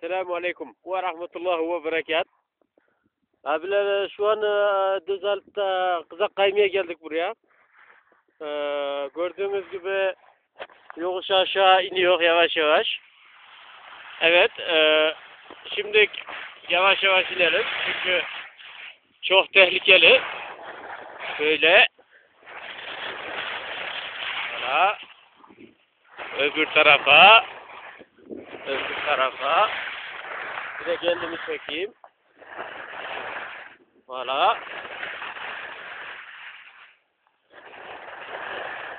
Selamun Aleyküm ve Rahmetullahi ve Berekat. Abiler şu an e, Düzelt'te kızak kaymaya geldik buraya. E, gördüğünüz gibi yokuş aşağı iniyor yavaş yavaş. Evet, e, şimdi yavaş yavaş inelim çünkü çok tehlikeli. Böyle. Voilà. Öbür tarafa. Öbür tarafa. Bir de kendimi çekeyim. Voilà.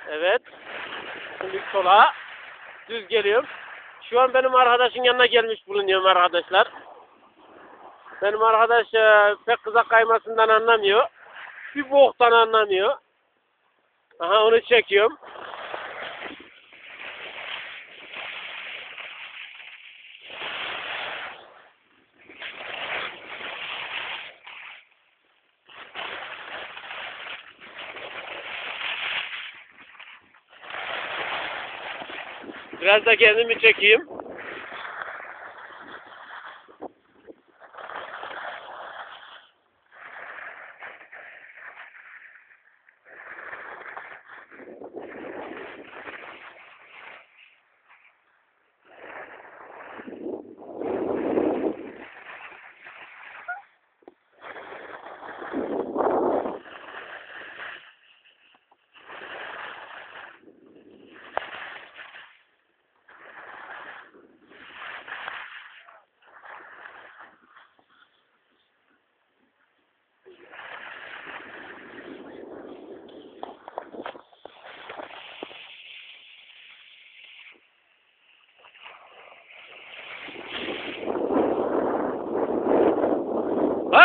Evet. Şimdi sola. Düz geliyorum. Şu an benim arkadaşın yanına gelmiş bulunuyorum arkadaşlar. Benim arkadaş e, pek kızak kaymasından anlamıyor. Bir boktan anlamıyor. Aha onu çekiyorum. Biraz da kendimi çekeyim.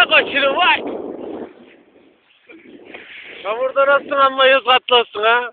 Koçum vay. Çamurda yüz katlı olsun ha.